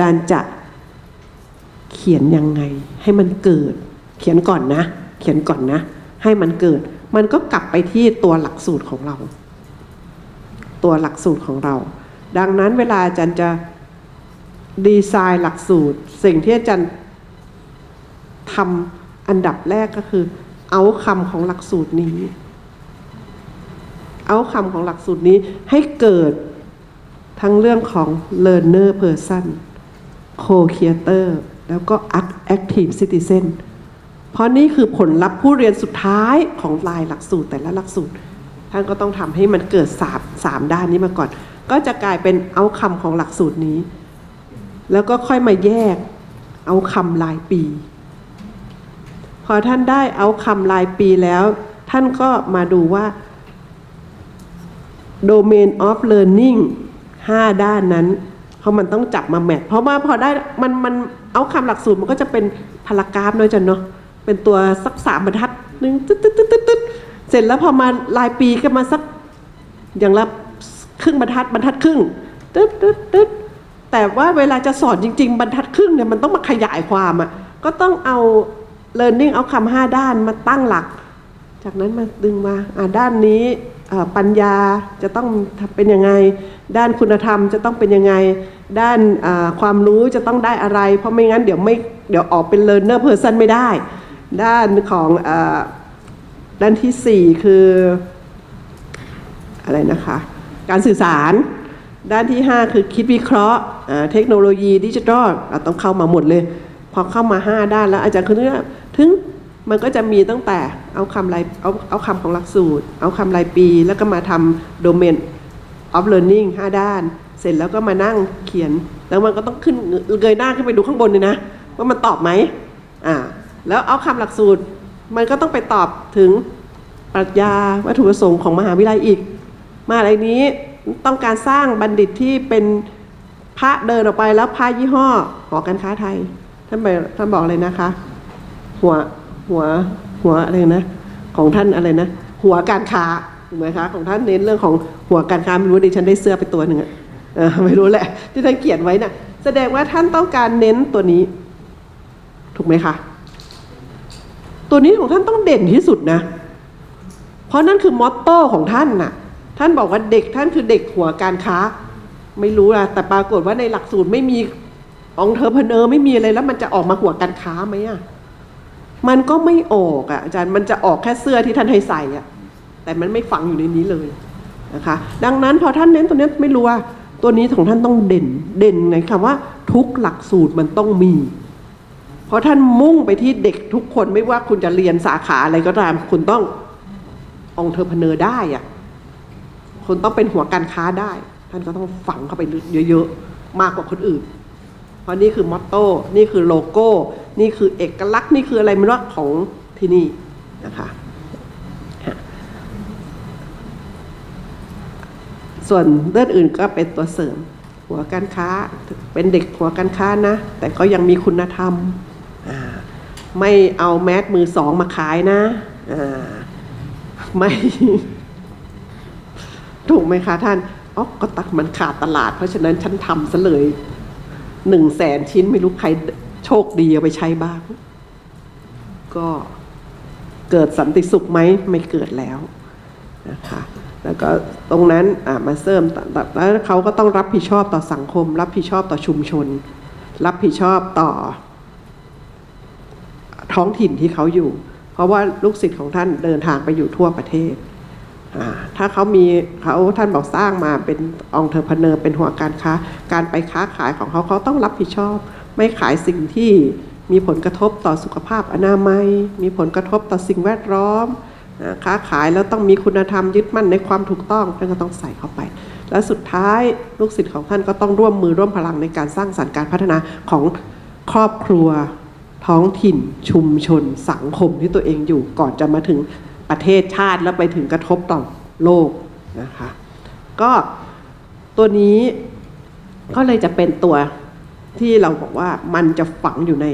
จารย์จะเขียนยังไง ให้มันเกิด เขียนก่อนนะ เขียนก่อนนะ ให้มันเกิด มันก็กลับไปที่ตัวหลักสูตรของเรา ตัวหลักสูตรของเรา ดังนั้นเวลาอาจารย์จะดีไซน์หลักสูตร สิ่งที่อาจารย์ทำอันดับแรกก็คือ เอาคำของหลักสูตรนี้ เอาคำของหลักสูตรนี้ให้เกิดทั้งเรื่องของ learner person co-creator แล้วก็ active citizen เพราะนี่คือผลลัพธ์ผู้เรียนสุดท้ายของลายหลักสูตรแต่ละหลักสูตร ท่านก็ต้องทำให้มันเกิดสามสามด้านนี้มาก่อน ก็จะกลายเป็นเอาคำของหลักสูตรนี้ แล้วก็ค่อยมาแยกเอาคำรายปี พอท่านได้เอาคำรายปีแล้ว ท่านก็มาดูว่า Domain of Learning 5 ด้านนั้น เพราะมันต้องจับมาแมทเพราะว่าพอได้มันมันเอาคำหลักสูตรมันก็จะเป็นพารากราฟเนอะจันเนาะเป็นตัวสักสามบรรทัดหนึ่งตึ๊ดตึ๊ดตึ๊ดตึ๊ดเสร็จแล้วพอมารายปีก็มาสักอย่างละครึ่งบรรทัดบรรทัดครึ่งตึ๊ดตึ๊ดตึ๊ดแต่ว่าเวลาจะสอนจริง ๆ บรรทัดครึ่งเนี่ยมันต้องมาขยายความอะก็ต้องเอา learning เอาคำห้าด้านมาตั้งหลัก จากนั้นมาดึงมาอ่าด้านนี้ ปัญญาจะต้องเป็นยังไง ด้านคุณธรรมจะต้องเป็นยังไง ด้านความรู้จะต้องได้อะไร เพราะไม่งั้นเดี๋ยวไม่เดี๋ยวออกเป็น learner person ไม่ได้ ด้านของอด้านที่สี่คืออะไรนะคะ การสื่อสารด้านที่ 5 คือคิดวิเคราะห์เทคโนโลยีดิจิทัลเราต้องเข้ามาหมดเลย พอเข้ามา 5 ด้านแล้วอาจารย์คือถึง มันก็จะมีตั้งแต่เอาคำรายเอาเอาคำของหลักสูตร เอาคำรายปี แล้วก็มาทำ domain of learning 5ด้าน เสร็จแล้วก็มานั่งเขียน แล้วมันก็ต้องขึ้นเงยหน้าขึ้นไปดูข้างบนเลยนะ ว่ามันตอบไหมอ่าแล้วเอาคำหลักสูตร มันก็ต้องไปตอบถึงปรัชญาวัตถุประสงค์ของมหาวิทยาลัยอีก มหาลัยนี้ต้องการสร้างบัณฑิตที่เป็นพระเดินออกไปแล้วพระยี่ห้อหอการค้าไทยท่านไปท่านบอกเลยนะคะ หัว หัวหัวอะไรนะของท่านอะไรนะหัวการค้าถูกไหมคะของท่านเน้นเรื่องของหัวการค้าไม่รู้ดิฉันได้เสื้อไปตัวหนึ่งอะไม่รู้แหละ ที่ท่านเขียนไว้น่ะแสดงว่าท่านต้องการเน้นตัวนี้ ถูกไหมคะตัวนี้ของท่านต้องเด่นที่สุดนะ เพราะนั่นคือมอตโต้ของท่านน่ะ ท่านบอกว่าเด็กท่านคือเด็กหัวการค้า ไม่รู้อะแต่ปรากฏว่าในหลักสูตรไม่มีองเทอร์เพเนอร์ไม่มีอะไรแล้วมันจะออกมาหัวการค้าไหมอะ มันก็ไม่ออกอะอาจารย์มันจะออกแค่เสื้อที่ท่านให้ใส่อะแต่มันไม่ฝังอยู่ในนี้เลยนะคะ ดังนั้นพอท่านเน้นตัวนี้ไม่รู้ว่าตัวนี้ของท่านต้องเด่นเด่นในคำว่า ทุกหลักสูตรมันต้องมี เพราะท่านมุ่งไปที่เด็กทุกคนไม่ว่าคุณจะเรียนสาขาอะไรก็ตาม คุณต้ององเทอร์พเนอร์ได้อะคุณต้องเป็นหัวการค้าได้ ท่านก็ต้องฝังเข้าไปเยอะๆมากกว่าคนอื่น เพราะนี่คือมอตโต้นี่คือโลโก้ นี่คือเอกลักษณ์นี่คืออะไรไม่รู้ของที่นี่นะคะส่วนเรื่องอื่นก็เป็นตัวเสริม หัวการค้าเป็นเด็กหัวการค้านะ แต่ก็ยังมีคุณธรรม ไม่เอาแมสมือสองมาขายนะไม่ถูกไหมคะท่านอ๋อก็ตักมันขาดตลาด เพราะฉะนั้นฉันทำซะเลยหนึ่งแสนชิ้นไม่รู้ใคร โชคดีเอาไปใช้บ้าง ก็เกิดสันติสุขไหมไม่เกิดแล้วนะคะแล้วก็ตรงนั้นอะมาเสริมแล้วเขาก็ต้องรับผิดชอบต่อสังคม รับผิดชอบต่อชุมชน รับผิดชอบต่อ ท้องถิ่นที่เขาอยู่ เพราะว่าลูกศิษย์ของท่านเดินทางไปอยู่ทั่วประเทศอ่าถ้าเขามีเขาท่านบอกสร้างมาเป็นองค์เทอร์พเนอร์เป็นหัวการค้า การไปค้าขายของเขาเขาต้องรับผิดชอบ ไม่ขายสิ่งที่มีผลกระทบต่อสุขภาพอนามัย มีผลกระทบต่อสิ่งแวดล้อมค้าขายแล้วต้องมีคุณธรรมยึดมั่นในความถูกต้องท่านก็ต้องใส่เข้าไป และสุดท้ายลูกศิษย์ของท่านก็ต้องร่วมมือร่วมพลังในการสร้างสรรค์การพัฒนาของครอบครัว ท้องถิ่น ชุมชน สังคมที่ตัวเองอยู่ก่อนจะมาถึงประเทศชาติแล้วไปถึงกระทบต่อโลกนะคะก็ตัวนี้ก็เลยจะเป็นตัว ที่เราบอกว่ามันจะฝังอยู่ใน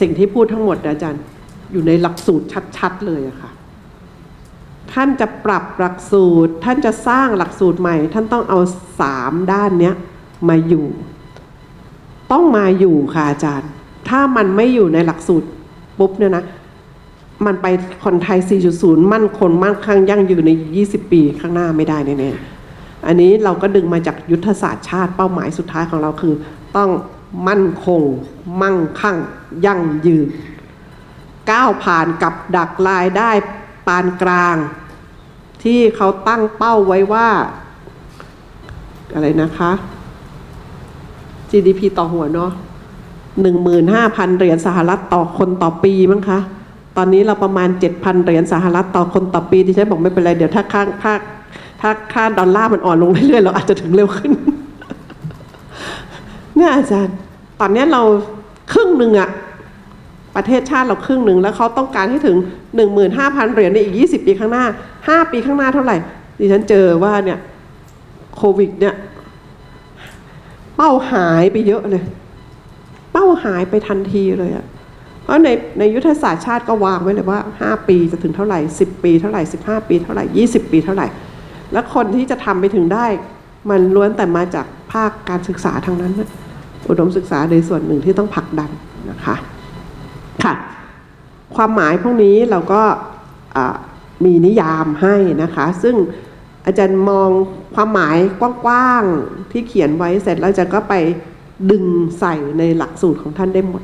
สิ่งที่พูดทั้งหมดนะอาจารย์ อยู่ในหลักสูตรชัด ๆ เลยอะค่ะ ท่านจะปรับหลักสูตร ท่านจะสร้างหลักสูตรใหม่ ท่านต้องเอาสามด้านเนี้ยมาอยู่ ต้องมาอยู่ค่ะอาจารย์ ถ้ามันไม่อยู่ในหลักสูตรปุ๊บเนี่ยนะมันไปคนไทย 4.0 มั่นคงมั่นคงยั่งยืนใน 20 ปีข้างหน้าไม่ได้แน่ๆ อันนี้เราก็ดึงมาจากยุทธศาสตร์ชาติเป้าหมายสุดท้ายของเราคือ ต้องมั่นคง มั่งคั่ง ยั่งยืน ก้าวผ่านกับดักรายได้ปานกลาง ที่เขาตั้งเป้าไว้ว่า อะไรนะคะ GDP ต่อหัวเนาะหนึ่งหมื่นห้าพันเหรียญสหรัฐต่อคนต่อปีมั้งคะ ตอนนี้เราประมาณเจ็ดพันเหรียญสหรัฐต่อคนต่อปีที่ฉันบอกไม่เป็นไร เดี๋ยวถ้าค่าค่า ถ้าค่าดอลลาร์มันอ่อนลงเรื่อยๆเราอาจจะถึงเร็วขึ้น เนี่ยอาจารย์ ตอนนี้เราครึ่งหนึ่งอะประเทศชาติเราครึ่งหนึ่งแล้วเขาต้องการให้ถึง 15,000 เหรียญในอีก 20 ปีข้างหน้า 5 ปีข้างหน้าเท่าไหร่ ดิฉันเจอว่าเนี่ยโควิดเนี่ยเป้าหายไปเยอะเลย เป้าหายไปทันทีเลยอะเพราะในในยุทธศาสตร์ชาติก็วางไว้เลยว่า 5 ปีจะถึงเท่าไหร่ 10 ปีเท่าไหร่ 15 ปีเท่าไหร่ 20 ปีเท่าไหร่ แล้วคนที่จะทำไปถึงได้ มันล้วนแต่มาจากภาคการศึกษาทางนั้น อุดมศึกษาในส่วนหนึ่งที่ต้องผลักดันนะคะค่ะ ความหมายพวกนี้เราก็มีนิยามให้นะคะ ซึ่งอาจารย์มองความหมายกว้างๆที่เขียนไว้เสร็จแล้วอาจารย์ก็ไปดึงใส่ในหลักสูตรของท่านได้หมด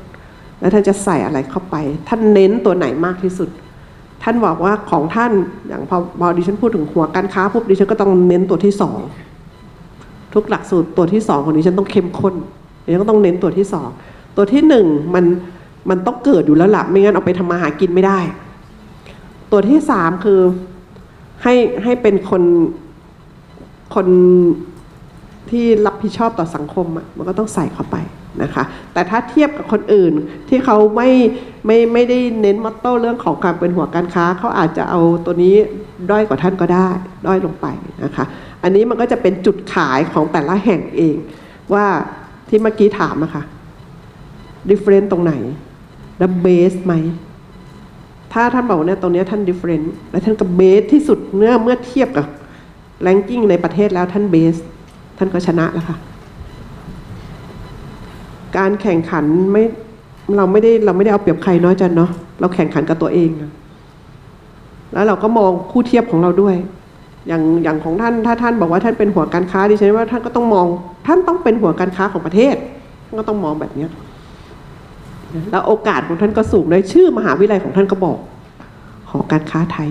แล้วท่านจะใส่อะไรเข้าไป ท่านเน้นตัวไหนมากที่สุด ท่านบอกว่าของท่านอย่างพอพอดิฉันพูดถึงหัวการค้าปุ๊บดิฉันก็ต้องเน้นตัวที่สองทุกหลักสูตรตัวที่สองของดิฉันต้องเข้มข้นดิฉันก็ต้องเน้นตัวที่สองตัวที่หนึ่งมันมันต้องเกิดอยู่แล้วหล่ะไม่งั้นเอาไปทำมาหากินไม่ได้ ตัวที่สามคือให้ให้เป็นคนคนที่รับผิดชอบต่อสังคมอะมันก็ต้องใส่เข้าไป นะคะ แต่ถ้าเทียบกับคนอื่นที่เขาไม่ไม่ไม่ได้เน้นมอตโต้เรื่องของการเป็นหัวการค้าเขาอาจจะเอาตัวนี้ด้อยกว่าท่านก็ได้ด้อยลงไปนะคะ อันนี้มันก็จะเป็นจุดขายของแต่ละแห่งเอง ว่าที่เมื่อกี้ถามอะค่ะ different ตรงไหนแล้วเบสไหมถ้าท่านบอกว่าเนี่ยตรงนี้ท่าน different และท่านก็เบสที่สุดเมื่อเมื่อเทียบกับ ranking ในประเทศแล้วท่านเบส ท่านก็ชนะแล้วค่ะ การแข่งขันไม่เราไม่ได้เราไม่ได้เอาเปรียบใครน้อยจันเนาะเราแข่งขันกับตัวเองอะแล้วเราก็มองคู่เทียบของเราด้วย อย่างอย่างของท่านถ้าท่านบอกว่าท่านเป็นหัวการค้าดิฉันว่าท่านก็ต้องมอง ท่านต้องเป็นหัวการค้าของประเทศท่านก็ต้องมองแบบเนี้ยแล้วโอกาสของท่านก็สูงเลยชื่อมหาวิทยาลัยของท่านก็บอก หอการค้าไทย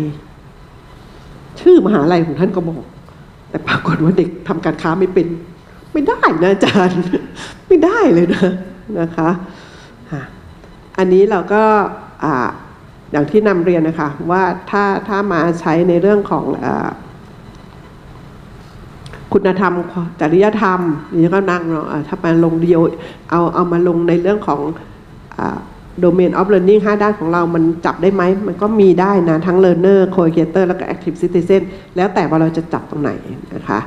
ชื่อมหาลัยของท่านก็บอก แต่ปรากฏว่าเด็กทำการค้าไม่เป็น ไม่ได้นะอาจารย์ ไม่ได้เลยนะนะคะอันนี้เราก็อย่างที่นำเรียนนะคะว่าถ้าถ้ามาใช้ในเรื่องของอคุณธรรมจริยธรรมนี่ก็นั่งเนาะอะถ้ามาลงเดียวเอาเอามาลงในเรื่องของโดเมนออฟเ a ร์ n นิ่ง5ด้านของเรามันจับได้ไหม มันก็มีได้นะ ทั้ง learner co-creator แล้วก็ active citizen แล้วแต่ว่าเราจะจับตรงไหนนะคะ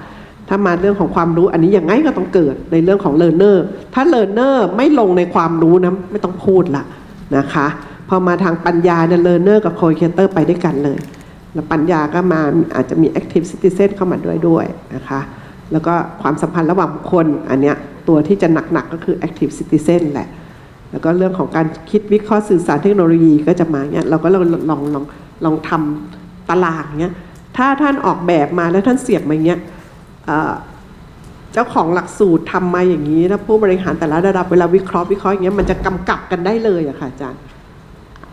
ถ้ามาเรื่องของความรู้อันนี้อย่างไงก็ต้องเกิดในเรื่องของ learner ถ้า learner ไม่ลงในความรู้นะไม่ต้องพูดละนะคะพอมาทางปัญญาเนี่ย learner กับ co-creator ไปด้วยกันเลย แล้วปัญญาก็มาอาจจะมี active citizen เข้ามาด้วยด้วยนะคะแล้วก็ความสัมพันธ์ระหว่างบุคคลอันเนี้ยตัวที่จะหนักๆก็คือ active citizen แหละ แล้วก็เรื่องของการคิดวิเคราะห์สื่อสารเทคโนโลยีก็จะมาเนี้ยเราก็ลองลองลองลองทำตารางเนี้ยถ้าท่านออกแบบมาแล้วท่านเสียบมาเนี้ย เจ้าของหลักสูตรทำมาอย่างนี้แล้วผู้บริหารแต่ละระดับเวลาวิเคราะห์วิเคราะห์อย่างเงี้ยมันจะกำกับกันได้เลยอะค่ะอาจารย์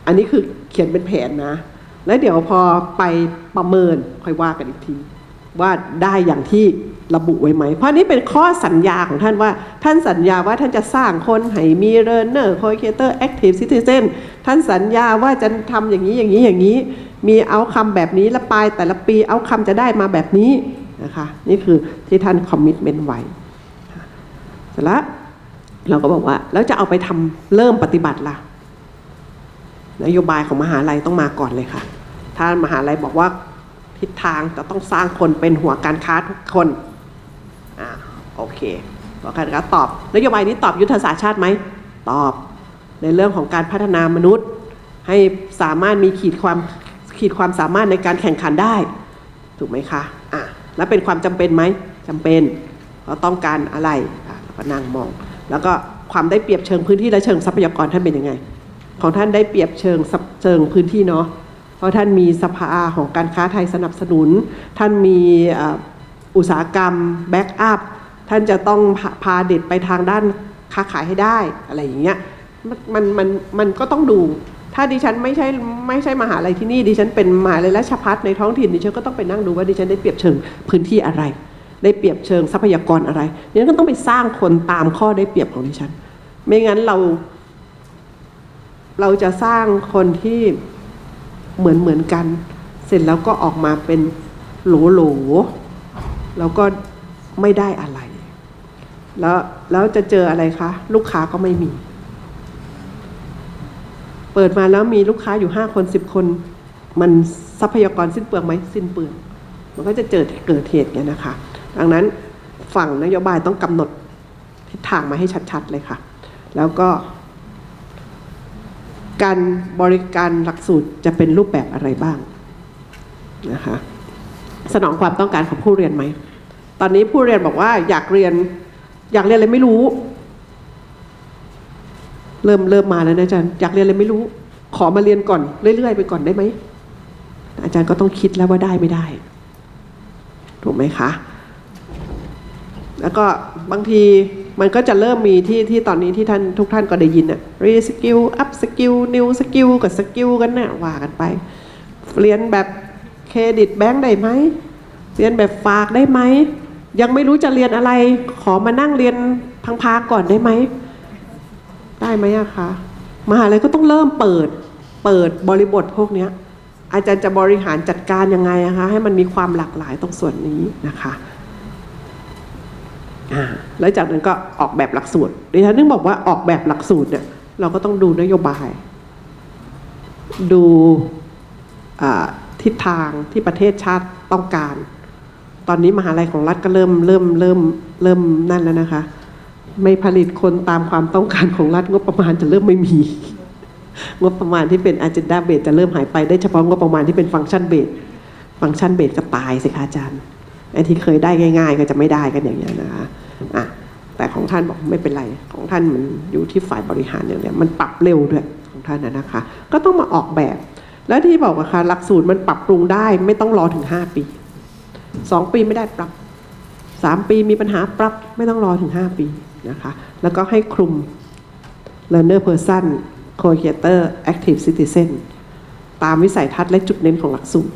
อันนี้คือเขียนเป็นแผนนะ แล้วเดี๋ยวพอไปประเมินค่อยว่ากันอีกที ว่าได้อย่างที่ระบุไว้ไหม เพราะนี่เป็นข้อสัญญาของท่านว่า ท่านสัญญาว่าท่านจะสร้างคนให้มี learner co-creator active citizen ท่านสัญญาว่าจะทำอย่างนี้อย่างนี้อย่างนี้ มีเอาคำแบบนี้และปลายแต่ละปีเอาคำจะได้มาแบบนี้ นะคะนี่คือที่ท่านคอมมิ t เมนต์ไว้เสร็จแล้วเราก็บอกว่า แล้วจะเอาไปทำเริ่มปฏิบัติล่ะนโยบายของมหาลัยต้องมาก่อนเลยค่ะ ถ้ามหาลัยบอกว่าทิศทางจะต้องสร้างคนเป็นหัวการค้าทุกคนอ่าโอเคหัวการค้าตอบ นโยบายนี้ตอบยุทธศาสตร์ชาติไหม ตอบ ในเรื่องของการพัฒนามนุษย์ ให้สามารถมีขีดความขีดความสามารถในการแข่งขันได้ ถูกไหมคะ แล้วเป็นความจำเป็นไหมจำเป็นเราต้องการอะไรเราก็นั่งมอง แล้วก็ความได้เปรียบเชิงพื้นที่และเชิงทรัพยากรท่านเป็นยังไง ของท่านได้เปรียบเชิงเชิงพื้นที่เนาะเพราะท่านมีสภาของการค้าไทยสนับสนุน ท่านมีอุตสาหกรรมแบ็กอัพท่านจะต้องพาพาเด็ดไปทางด้านค้าขายให้ได้อะไรอย่างเงี้ยมันมันมันมันก็ต้องดู ถ้าดิฉันไม่ใช่ไม่ใช่มหาลัยที่นี่ดิฉันเป็นมหาลัยราชพัฒในท้องถิ่นดิฉันก็ต้องไปนั่งดูว่าดิฉันได้เปรียบเชิงพื้นที่อะไร ได้เปรียบเชิงทรัพยากรอะไรดิฉันก็ต้องไปสร้างคนตามข้อได้เปรียบของดิฉัน ไม่งั้นเรา เราจะสร้างคนที่เหมือนเหมือนกัน เสร็จแล้วก็ออกมาเป็นโหลโหลแล้วก็ไม่ได้อะไร แล้วแล้วจะเจออะไรคะ ลูกค้าก็ไม่มี เปิดมาแล้วมีลูกค้าอยู่ห้าคนสิบคน มันทรัพยากรสิ้นเปลืองไหมสิ้นเปลือง มันก็จะเจอเกิดเหตุเนี้ยนะคะ ดังนั้นฝั่งนโยบายต้องกำหนดทิศทางมาให้ชัดๆเลยค่ะ แล้วก็ การบริการหลักสูตรจะเป็นรูปแบบอะไรบ้างนะคะสนองความต้องการของผู้เรียนไหม ตอนนี้ผู้เรียนบอกว่าอยากเรียนอยากเรียนอะไรไม่รู้ เริ่มเริ่มมาแล้วนะอาจารย์อยากเรียนอะไรไม่รู้ ขอมาเรียนก่อนเรื่อยๆไปก่อนได้ไหมอาจารย์ก็ต้องคิดแล้วว่าได้ไม่ได้ ถูกไหมคะ แล้วก็บางทีมันก็จะเริ่มมีที่ที่ตอนนี้ที่ท่านทุกท่านก็ได้ยินอะรีสกิลอัพสกิลนิวสกิลกับสกิลกันนะ่ะว่ากันไป เรียนแบบเครดิตแบงค์ได้ไหมเรียนแบบฝากได้ไหม ยังไม่รู้จะเรียนอะไร ขอมานั่งเรียนพังๆก่อนได้ไหม ได้ไหมอะคะมหาลัยก็ต้องเริ่มเปิดเปิดบริบทพวกเนี้ยอาจารย์จะบริหารจัดการยังไงอะคะให้มันมีความหลากหลายตรงส่วนนี้นะคะแล้วจากนั้นก็ออกแบบหลักสูตรดิฉันนึกบอกว่าออกแบบหลักสูตรเนี่ยเราก็ต้องดูนโยบาย ดูทิศทางที่ประเทศชาติต้องการ ตอนนี้มหาลัยของรัฐก็เริ่มเริ่มเริ่มเริ่มนั่นแล้วนะคะ ไม่ผลิตคนตามความต้องการของรัฐงบประมาณจะเริ่มไม่มี งบประมาณที่เป็น agenda base จะเริ่มหายไปได้เฉพาะงบประมาณที่เป็นฟัง c t ชันเบสฟัง c t ชันเบสก็ตายสิคะอาจารย์ไอ้ที่เคยได้ง่าย ๆ ก็จะไม่ได้กันอย่างนี้นะคะอะแต่ของท่านบอกไม่เป็นไร ของท่านมันอยู่ที่ฝ่ายบริหารอย่างเนี้ยมันปรับเร็วด้วยของท่านนะคะ ก็ต้องมาออกแบบ แล้วที่บอกว่าค่ะหลักสูตรมันปรับปรุงได้ ไม่ต้องรอถึง5ปี2ปีไม่ได้ปรับ 3 ปีมีปัญหาปรับไม่ต้องรอถึง 5 ปีนะคะ แล้วก็ให้คลุม learner person co-creator active citizen ตามวิสัยทัศน์และจุดเน้นของหลักสูตร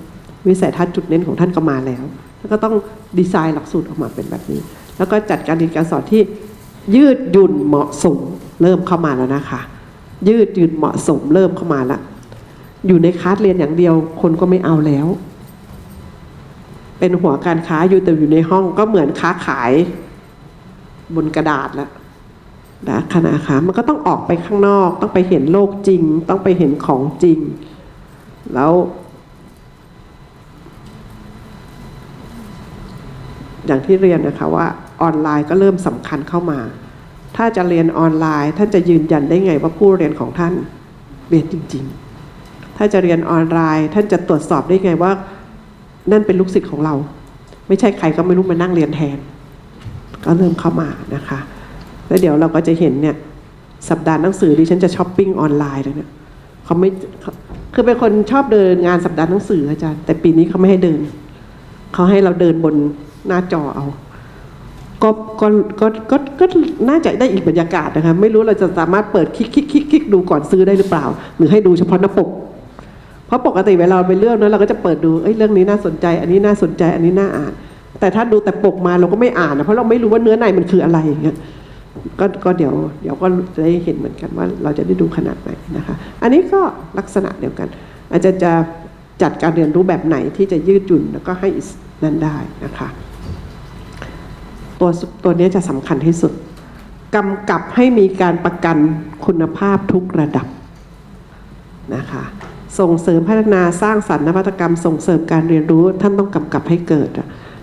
วิสัยทัศน์จุดเน้นของท่านก็มาแล้ว แล้วก็ต้องดีไซน์หลักสูตรออกมาเป็นแบบนี้ แล้วก็จัดการเรียนการสอนที่ยืดหยุ่นเหมาะสมเริ่มเข้ามาแล้วนะคะ ยืดหยุ่นเหมาะสมเริ่มเข้ามาละอยู่ในคลาสเรียนอย่างเดียวคนก็ไม่เอาแล้ว เป็นหัวการค้าอยู่แต่อยู่ในห้องก็เหมือนค้าขายบนกระดาษแล้วนะคณะคะมันก็ต้องออกไปข้างนอก ต้องไปเห็นโลกจริง ต้องไปเห็นของจริง แล้ว อย่างที่เรียนนะคะว่าออนไลน์ก็เริ่มสำคัญเข้ามา ถ้าจะเรียนออนไลน์ ท่านจะยืนยันได้ไงว่าผู้เรียนของท่านเรียนจริง ๆ ถ้าจะเรียนออนไลน์ ท่านจะตรวจสอบได้ไงว่า นั่นเป็นลูกศิษย์ของเรา ไม่ใช่ใครก็ไม่รู้มานั่งเรียนแทน ก็เริ่มเข้ามานะคะ แล้วเดี๋ยวเราก็จะเห็นเนี่ยสัปดาห์หนังสือดิฉันจะช้อปปิ้งออนไลน์เลยเนี่ยเขาไม่คือเป็นคนชอบเดินงานสัปดาห์หนังสืออาจารย์ แต่ปีนี้เขาไม่ให้เดิน เขาให้เราเดินบนหน้าจอเอาก็ก็ก็ก็ก็น่าจะได้อีกบรรยากาศนะคะ ไม่รู้เราจะสามารถเปิดคลิกคลิกคลิกคลิกดูก่อนซื้อได้หรือเปล่า หรือให้ดูเฉพาะหน้าปก เพราะปกติเวลาเราไปเลือกนั้นเราก็จะเปิดดูเอ้ยเรื่องนี้น่าสนใจ อันนี้น่าสนใจ อันนี้น่าอ่าน แต่ถ้าดูแต่ปกมาเราก็ไม่อ่านนะเพราะเราไม่รู้ว่าเนื้อในมันคืออะไรอย่างเงี้ยก็ก็เดี๋ยวเดี๋ยวก็จะได้เห็นเหมือนกันว่าเราจะได้ดูขนาดไหนนะคะ อันนี้ก็ลักษณะเดียวกัน อาจารย์จะจัดการเรียนรู้แบบไหนที่จะยืดหยุ่นแล้วก็ให้นั้นได้นะคะตัวตัวนี้จะสำคัญที่สุดกำกับให้มีการประกันคุณภาพทุกระดับนะคะ ส่งเสริมพัฒนาสร้างสรรค์นวัตกรรม ส่งเสริมการเรียนรู้ท่านต้องกำกับให้เกิด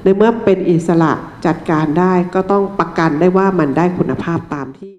ในเมื่อเป็นอิสระจัดการได้ก็ต้องประกันได้ว่ามันได้คุณภาพตามที่